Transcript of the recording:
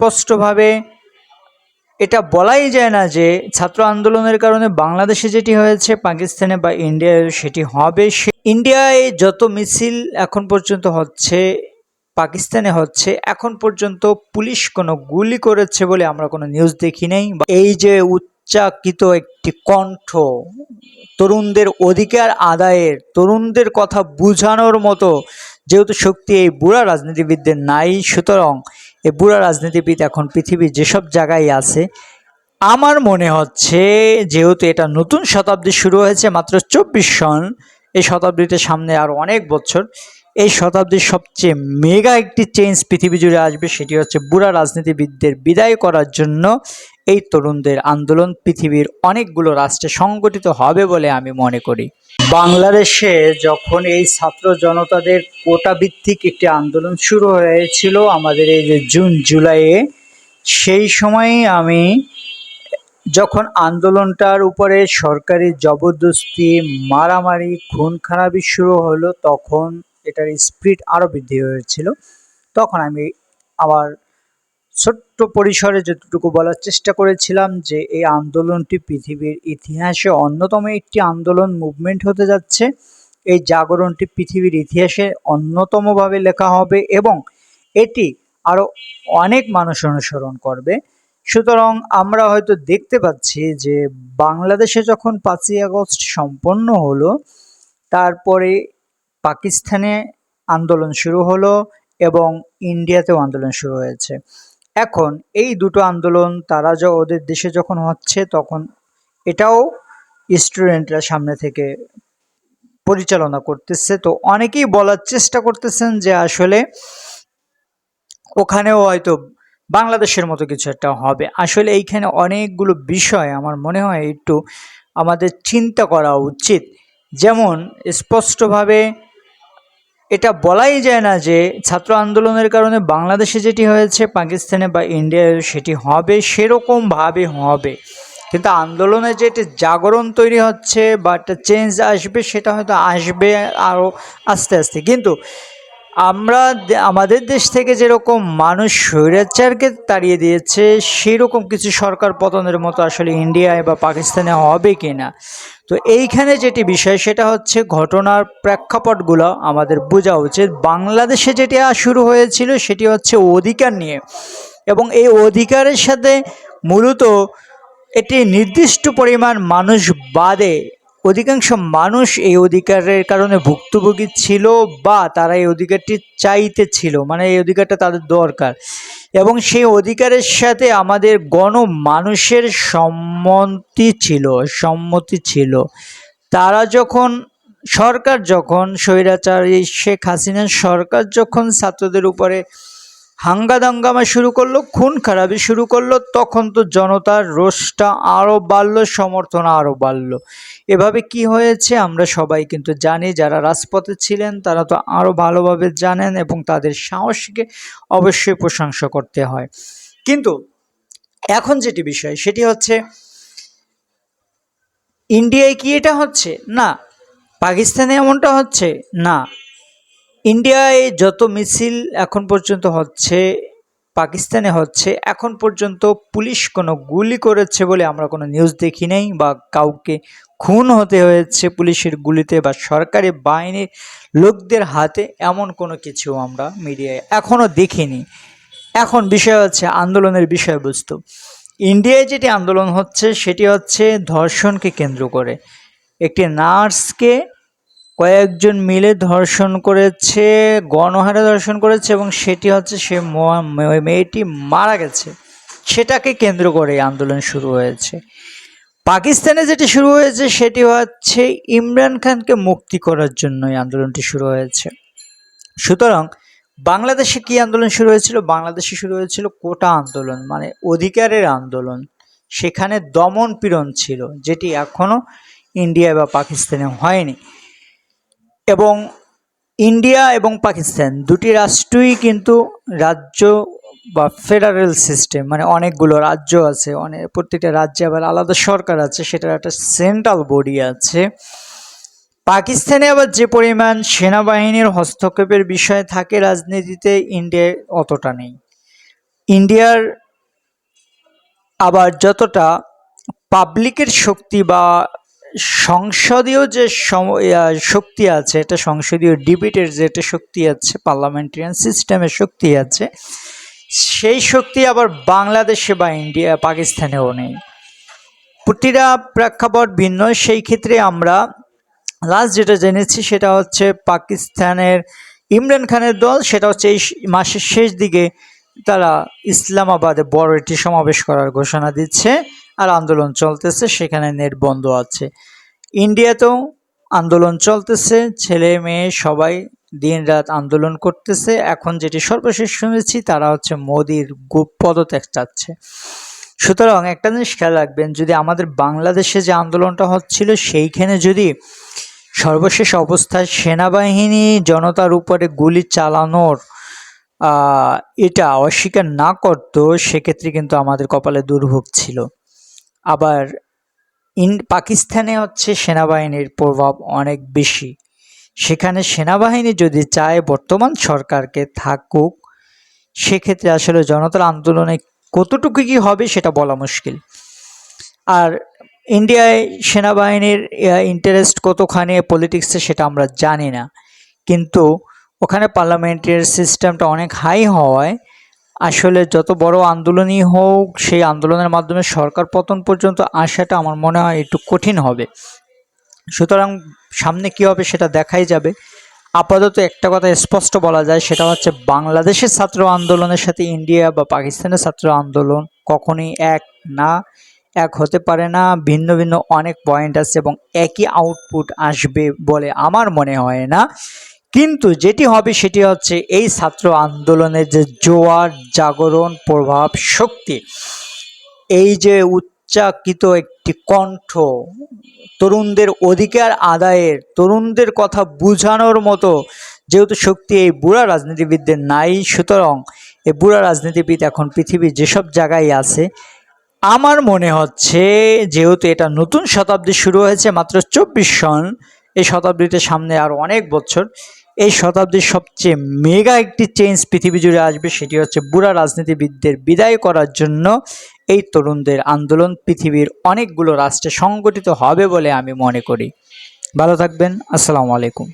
স্পষ্টভাবে এটা বলাই যায় না যে ছাত্র আন্দোলনের কারণে বাংলাদেশে যেটি হয়েছে, পাকিস্তানে বা ইন্ডিয়ায় সেটি হবে। সে ইন্ডিয়ায় যত মিছিল এখন পর্যন্ত হচ্ছে, পাকিস্তানে হচ্ছে, এখন পর্যন্ত পুলিশ কোনো গুলি করেছে বলে আমরা কোনো নিউজ দেখি নাই। এই যে উচ্চাকিত একটি কণ্ঠ, তরুণদের অধিকার আদায়ের, তরুণদের কথা বোঝানোর মতো যেহেতু শক্তি এই বুড়া রাজনীতিবিদদের নাই, সুতরাং এই বুড়া রাজনীতিবিদ এখন পৃথিবীর যেসব জায়গায় আছে, আমার মনে হচ্ছে যেহেতু এটা নতুন শতাব্দী শুরু হয়েছে মাত্র চব্বিশ সন, এই শতাব্দীতে সামনে আর অনেক বছর এই শতাব্দীর সবচেয়ে মেগা একটি চেঞ্জ পৃথিবী জুড়ে আসবে সেটি হচ্ছে বুড়া রাজনীতিবিদদের বিদায় করার জন্য এই তরুণদের আন্দোলন পৃথিবীর অনেকগুলো রাষ্ট্রে সংগঠিত হবে বলে আমি মনে করি। বাংলাদেশে যখন এই ছাত্র জনতাদের কোটা ভিত্তিক একটি আন্দোলন শুরু হয়েছিল আমাদের এই যে জুন, জুলাইয়ে, সেই সময়ই আমি যখন আন্দোলনটার উপরে সরকারি জবরদস্তি, মারামারি খুন খারাপি শুরু হলো, তখন এটার স্পিড আরও বৃদ্ধি হয়েছিল। তখন আমি আমার ছোট্ট পরিসরে যতটুকু বলার চেষ্টা করেছিলাম যে, এই আন্দোলনটি পৃথিবীর ইতিহাসে অন্যতম একটি আন্দোলন মুভমেন্ট হতে যাচ্ছে। এই জাগরণটি পৃথিবীর ইতিহাসে অন্যতমভাবে লেখা হবে এবং এটি আরও অনেক মানুষ অনুসরণ করবে। সুতরাং আমরা হয়তো দেখতে পাচ্ছি যে, বাংলাদেশে যখন পাঁচই আগস্ট সম্পন্ন হলো, তারপরে পাকিস্তানে আন্দোলন শুরু হলো এবং ইন্ডিয়াতেও আন্দোলন শুরু হয়েছে। এখন এই দুটো আন্দোলন তারা যে, ওদের দেশে যখন হচ্ছে তখন এটাও স্টুডেন্টরা সামনে থেকে পরিচালনা করতেছে। তো অনেকেই বলার চেষ্টা করতেছেন যে আসলে ওখানেও হয়তো বাংলাদেশের মতো কিছু একটা হবে। আসলে এইখানে অনেকগুলো বিষয় আমার মনে হয় একটু আমাদের চিন্তা করা উচিত। যেমন স্পষ্টভাবে এটা বলাই যায় না যে ছাত্র আন্দোলনের কারণে বাংলাদেশে যেটি হয়েছে, পাকিস্তানে বা ইন্ডিয়ায় সেটি হবে সেরকমভাবে হবে। কিন্তু আন্দোলনে যে একটি জাগরণ তৈরি হচ্ছে বা একটা চেঞ্জ আসবে, সেটা হয়তো আসবে আরও আস্তে আস্তে। কিন্তু আমরা আমাদের দেশ থেকে যেরকম মানুষ স্বৈরাচারকে তাড়িয়ে দিয়েছে, সেরকম কিছু সরকার পতনের মতো আসলে ইন্ডিয়ায় বা পাকিস্তানে হবে কি না তো এইখানে যেটি বিষয়, সেটা হচ্ছে ঘটনার প্রেক্ষাপটগুলো আমাদের বোঝা উচিত। বাংলাদেশে যেটি শুরু হয়েছিল, সেটি হচ্ছে অধিকার নিয়ে। এবং এই অধিকারের সাথে মূলত একটি নির্দিষ্ট পরিমাণ মানুষ বাদে অধিকাংশ মানুষ এই অধিকারের কারণে ভুক্তভোগী ছিল বা তারা এই অধিকারটি চাইতে ছিল মানে এই অধিকারটা তাদের দরকার। এবং সেই অধিকারের সাথে আমাদের গণ মানুষের সম্মতি ছিল সম্মতি ছিল। তারা যখন, সরকার যখন স্বৈরাচারী শেখ হাসিনার সরকার যখন ছাত্রদের উপরে হাঙ্গা দাঙ্গামা শুরু করল, খুন খারাপি শুরু করল, তখন তো জনতার রোষটা আরও বাড়লো, সমর্থন আরও বাড়লো। এভাবে কি হয়েছে আমরা সবাই কিন্তু জানি, যারা রাজপথে ছিলেন তারা তো আরও ভালোভাবে জানেন এবং তাদের সাহসকে অবশ্যই প্রশংসা করতে হয়। কিন্তু এখন যেটি বিষয়, সেটি হচ্ছে ইন্ডিয়ায় কি এটা হচ্ছে? না। পাকিস্তানে এমনটা হচ্ছে? না। ইন্ডিয়ায় যত মিছিল এখন পর্যন্ত হচ্ছে, পাকিস্তানে হচ্ছে, এখন পর্যন্ত পুলিশ কোনো গুলি করেছে বলে আমরা কোনো নিউজ দেখি নাই বা কাউকে খুন হতে হয়েছে পুলিশের গুলিতে বা সরকারি বাহিনীর লোকদের হাতে এমন কোনো কিছু আমরা মিডিয়ায় এখনও দেখিনি। এখন বিষয় হচ্ছে আন্দোলনের বিষয়বস্তু। ইন্ডিয়ায় যেটি আন্দোলন হচ্ছে, সেটি হচ্ছে ধর্ষণকে কেন্দ্র করে। একটি নার্সকে কয়েকজন মিলে ধর্ষণ করেছে, গণহারে ধর্ষণ করেছে এবং সেটি হচ্ছে সে মেয়েটি মারা গেছে। সেটাকে কেন্দ্র করে আন্দোলন শুরু হয়েছে। পাকিস্তানে যেটি শুরু হয়েছে সেটি হচ্ছে ইমরান খানকে মুক্তি করার জন্য এই আন্দোলনটি শুরু হয়েছে। সুতরাং বাংলাদেশে কি আন্দোলন শুরু হয়েছিল? বাংলাদেশে শুরু হয়েছিল কোটা আন্দোলন মানে অধিকারের আন্দোলন। সেখানে দমন পীড়ন ছিল, যেটি এখনও ইন্ডিয়া বা পাকিস্তানে হয়নি। এবং ইন্ডিয়া এবং পাকিস্তান দুটি রাষ্ট্রই কিন্তু রাজ্য বা ফেডারেল সিস্টেম মানে অনেকগুলো রাজ্য আছে অনেক প্রত্যেকটা রাজ্যে আবার আলাদা সরকার আছে, সেটার একটা সেন্ট্রাল বডি আছে। পাকিস্তানে আবার যে পরিমাণ সেনাবাহিনীর হস্তক্ষেপের বিষয় থাকে রাজনীতিতে ইন্ডিয়ায় অতটা নেই। ইন্ডিয়ার আবার যতটা পাবলিকের শক্তি বা সংসদীয় যে শক্তি আছে, এটা সংসদীয় ডিবেটের যে একটা শক্তি আছে, পার্লামেন্টারিয়ান সিস্টেমের শক্তি আছে, সেই শক্তি আবার বাংলাদেশে বা ইন্ডিয়া, পাকিস্তানেও নেই। প্রতিটা প্রেক্ষাপট ভিন্ন, সেই ক্ষেত্রে আমরা লাস্ট যেটা জেনেছি সেটা হচ্ছে পাকিস্তানের ইমরান খানের দল, সেটা হচ্ছে এই মাসের শেষ দিকে তারা ইসলামাবাদে বড় একটি সমাবেশ করার ঘোষণা দিচ্ছে। আর আন্দোলন চলতেছে, সেখানে নেট বন্ধ আছে। ইন্ডিয়াতেও আন্দোলন চলতেছে, ছেলে মেয়ে সবাই দিনরাত আন্দোলন করতেছে। এখন যেটি সর্বশেষ শুনেছি, তারা হচ্ছে মোদির পদত্যাগ চাচ্ছে। সুতরাং একটা জিনিস খেয়াল রাখবেন, যদি আমাদের বাংলাদেশে যে আন্দোলনটা হচ্ছিল, সেইখানে যদি সর্বশেষ অবস্থায় সেনাবাহিনী জনতার উপরে গুলি চালানোর এটা অস্বীকার না করতো, সেক্ষেত্রে কিন্তু আমাদের কপালে দুর্ভোগ ছিল। আবার ইন, পাকিস্তানে হচ্ছে সেনাবাহিনীর প্রভাব অনেক বেশি। সেখানে সেনাবাহিনী যদি চায় বর্তমান সরকারকে থাকুক, সেক্ষেত্রে আসলে জনতার আন্দোলনে কতটুকু কি হবে সেটা বলা মুশকিল। আর ইন্ডিয়ায় সেনাবাহিনীর ইন্টারেস্ট কতখানি পলিটিক্সে সেটা আমরা জানি না। কিন্তু ওখানে পার্লামেন্টের সিস্টেমটা অনেক হাই হওয়ায় আসলে যত বড় আন্দোলনই হোক, সেই আন্দোলনের মাধ্যমে সরকার পতন পর্যন্ত আসাটা আমার মনে হয় একটু কঠিন হবে। সুতরাং সামনে কি হবে সেটা দেখাই যাবে। আপাতত একটা কথা স্পষ্ট বলা যায়, সেটা হচ্ছে বাংলাদেশের ছাত্র আন্দোলনের সাথে ইন্ডিয়া বা পাকিস্তানের ছাত্র আন্দোলন কখনোই এক না, এক হতে পারে না। ভিন্ন ভিন্ন অনেক পয়েন্ট আছে এবং একই আউটপুট আসবে বলে আমার মনে হয় না। কিন্তু যেটি হবে সেটি হচ্ছে এই ছাত্র আন্দোলনের যে জোয়ার, জাগরণ, প্রভাব, শক্তি, এই যে উচ্চাকিত একটি কণ্ঠ, তরুণদের অধিকার আদায়ের, তরুণদের কথা বুঝানোর মতো যেহেতু শক্তি এই বুড়া রাজনীতিবিদদের নাই, সুতরাং এই বুড়া রাজনীতিবিদ এখন পৃথিবীর যেসব জায়গায় আছে, আমার মনে হচ্ছে যেহেতু এটা নতুন শতাব্দী শুরু হয়েছে মাত্র চব্বিশ সন এই শতাব্দীতে সামনে আর অনেক বছর। এই শতাব্দীর সবচেয়ে মেগা একটি চেঞ্জ পৃথিবী জুড়ে আসবে সেটি হচ্ছে বুড়া রাজনীতিবিদদের বিদায় করার জন্য এই তরুণদের আন্দোলন পৃথিবীর অনেকগুলো রাষ্ট্রে সংগঠিত হবে বলে আমি মনে করি। ভালো থাকবেন, আসসালামু আলাইকুম।